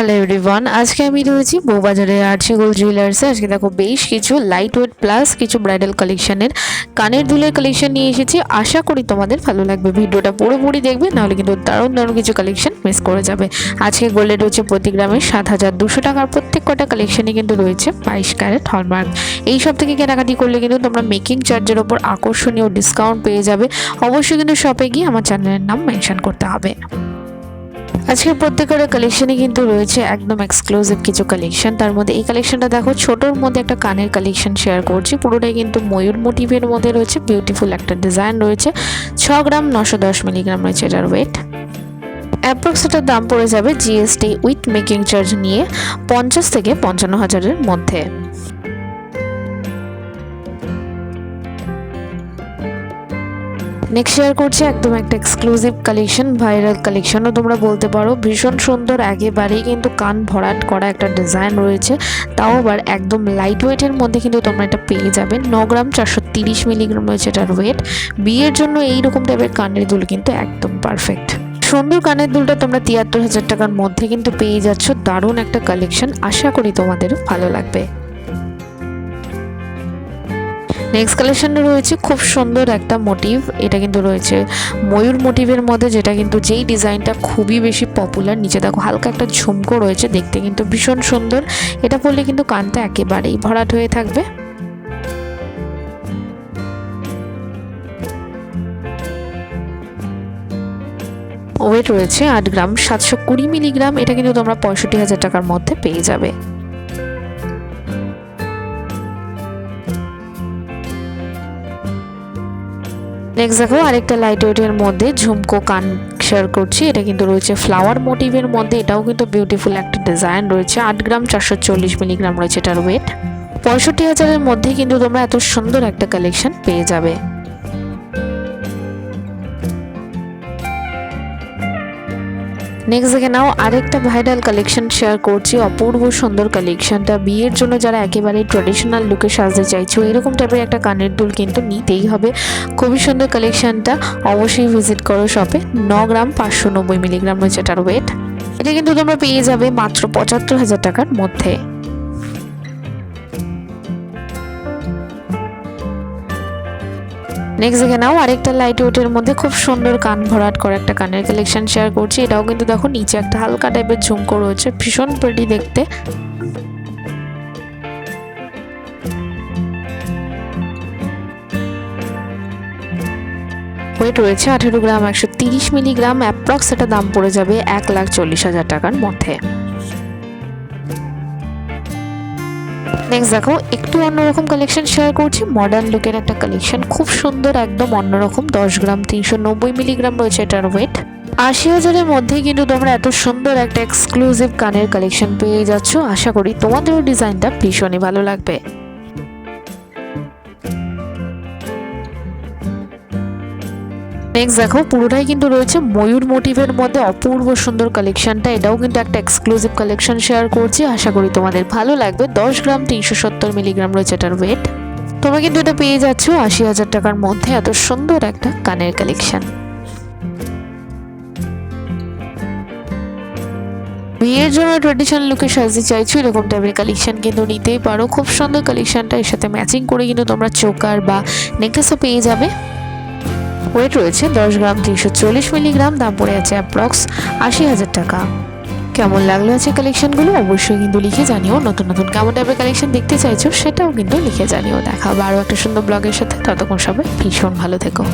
Hello everyone আজকে আমি রয়েছি বউবাজারের আরচি গোল্ড জুয়েলার্সে আজকে দেখো বেশ কিছু লাইট ওয়েট প্লাস কিছু ব্রাইডাল কালেকশনের কানের দুলের কালেকশন নিয়ে এসেছি। আশা করি তোমাদের ভালো লাগবে। ভিডিওটা পুরোপুরি দেখবে, নাহলে কিন্তু দারুণ দারুণ কিছু কালেকশন মিস করে যাবে। আজকে গোল্ডে রয়েছে প্রতি গ্রামে সাত হাজার দুশো টাকার প্রত্যেক কটা কালেকশনে কিন্তু রয়েছে বাইশ ক্যারেট হলমার্ক এই সব থেকে কেনাকাটি করলে কিন্তু তোমরা মেকিং চার্জের ওপর আকর্ষণীয় ডিসকাউন্ট পেয়ে যাবে। অবশ্যই কিন্তু শপে গিয়ে আমার চ্যানেলের নাম মেনশন করতে হবে। আজকের প্রত্যেকের কালেকশনে কিন্তু রয়েছে একদম এক্সক্লুসিভ কিছু কালেকশন তার মধ্যে এই কালেকশনটা দেখো, ছোটোর মধ্যে একটা কানের কালেকশন শেয়ার করছি। পুরোটাই কিন্তু ময়ূর মোটিভের মধ্যে রয়েছে বিউটিফুল একটা ডিজাইন রয়েছে। ছ গ্রাম নশো দশ মিলিগ্রাম রয়েছে এটার ওয়েট অ্যাপ্রক্স এটার দাম পড়ে যাবে জিএসটি উইথ মেকিং চার্জ নিয়ে পঞ্চাশ থেকে পঞ্চান্ন হাজারের মধ্যে। নেক্সট শেয়ার করছি একদম একটা এক্সক্লুসিভ কালেকশন ভাইরাল কালেকশনও তোমরা বলতে পারো। ভীষণ সুন্দর, একেবারেই কিন্তু কান ভরাট করা একটা ডিজাইন রয়েছে। তাও আবার একদম লাইট ওয়েটের মধ্যে কিন্তু তোমরা এটা পেয়ে যাবে। ন গ্রাম চারশো তিরিশ মিলিগ্রাম রয়েছে এটার ওয়েট বিয়ের জন্য এইরকম টাইপের কানের দুল কিন্তু একদম পারফেক্ট সুন্দর কানের দুলটা তোমরা তিয়াত্তর হাজার টাকার মধ্যে কিন্তু পেয়ে যাচ্ছ। দারুণ একটা কালেকশন আশা করি তোমাদের ভালো লাগবে। নেক্সট কালেকশনে রয়েছে খুব সুন্দর একটা মোটিভ এটা কিন্তু রয়েছে ময়ূর মোটিভের মধ্যে, যেটা কিন্তু যেই ডিজাইনটা খুবই বেশি পপুলার নিচে দেখো হালকা একটা ঝুমকো রয়েছে, দেখতে কিন্তু ভীষণ সুন্দর। এটা পরলে কিন্তু কানটা একেবারেই ভরাট হয়ে থাকবে। ওয়েট রয়েছে আট গ্রাম, সাতশো কুড়ি মিলিগ্রাম। এটা কিন্তু তোমরা পঁয়ষট্টি হাজার টাকার মধ্যে পেয়ে যাবে। নেক্সট দেখো আরেকটা লাইট ওয়েটের মধ্যে ঝুমকো কান শেয়ার করছি। এটা কিন্তু রয়েছে ফ্লাওয়ার মোটিভের মধ্যে। এটাও কিন্তু বিউটিফুল একটা ডিজাইন রয়েছে। আট গ্রাম চারশো চল্লিশ মিলিগ্রাম রয়েছে এটার ওয়েট পঁয়ষট্টি হাজারের মধ্যে কিন্তু তোমরা এত সুন্দর একটা কালেকশন পেয়ে যাবে। নেক্সট দেখে নাও, আরেকটা ভাইরাল কালেকশন শেয়ার করছি, অপূর্ব সুন্দর কালেকশনটা বিয়ের জন্য যারা একেবারে ট্রেডিশনাল লুকে সাজতে চাইছো, এরকম টাইপের একটা কানের দুল কিন্তু নিতেই হবে। খুবই সুন্দর কালেকশনটা অবশ্যই ভিজিট করো শপে ন গ্রাম পাঁচশো নব্বই মিলিগ্রাম রয়েছে এটার ওয়েট এটা কিন্তু তোমরা পেয়ে যাবে মাত্র পঁচাত্তর হাজার টাকার মধ্যে। নেক্সট দেখে নাও, আরেকটা লাইট ওয়েটের মধ্যে খুব সুন্দর কান ভরাট করে একটা কানের কালেকশন শেয়ার করছি। এটাও কিন্তু দেখো, নিচে একটা হালকা টাইপের ঝুমকো রয়েছে, ভীষণ প্রেটি দেখতে। ওয়েট রয়েছে আঠেরো গ্রাম, একশো তিরিশ মিলিগ্রাম অ্যাপ্রক্স এটা দাম পড়ে যাবে এক লাখ চল্লিশ হাজার টাকার মধ্যে। নেক্সট দেখো, একটু অন্যরকম কালেকশন শেয়ার করছি। মডার্ন লুকের একটা কালেকশন খুব সুন্দর, একদম অন্যরকম। দশ গ্রাম, তিনশো নব্বই মিলিগ্রাম রয়েছে এটার ওয়েট আশি হাজারের মধ্যেই কিন্তু তোমরা এত সুন্দর একটা এক্সক্লুসিভ কানের কালেকশন পেয়ে যাচ্ছ। আশা করি তোমাদেরও ডিজাইনটা ভীষণই ভালো লাগবে। নেক্সট দেখো, পুরোটাই কিন্তু রয়েছে ময়ূর মোটিভের মধ্যে। অপূর্ব সুন্দর কালেকশনটা এটাও কিন্তু একটা এক্সক্লুসিভ কালেকশন শেয়ার করছি। আশা করি তোমাদের ভালো লাগবে। দশ গ্রাম, তিনশো সত্তর মিলিগ্রাম রয়েছে এটার ওয়েট তোমরা কিন্তু এটা পেয়ে যাচ্ছ আশি হাজার টাকার মধ্যে। এত সুন্দর একটা কানের কালেকশন বিয়ের জন্য ট্রেডিশনাল লুকে সাজতে চাইছো, এরকম টাইপের কালেকশন কিন্তু নিতেই পারো। খুব সুন্দর কালেকশনটা এর সাথে ম্যাচিং করে কিন্তু তোমরা চোকার বা নেকলেসও পেয়ে যাবে। ওয়েট রয়েছে দশ গ্রাম তিনশো চল্লিশ মিলিগ্রাম, দাম পড়ে আছে অ্যাপ্রক্স আশি হাজার টাকা। কেমন লাগল আছে কালেকশনগুলো অবশ্যই কিন্তু লিখে জানিও। নতুন নতুন কেমন টাইপের কালেকশন দেখতে চাইছো, সেটাও কিন্তু লিখে জানিও। দেখা আরও একটা সুন্দর ব্লগের সাথে। ততক্ষণ সবাই ভীষণ ভালো থেকো।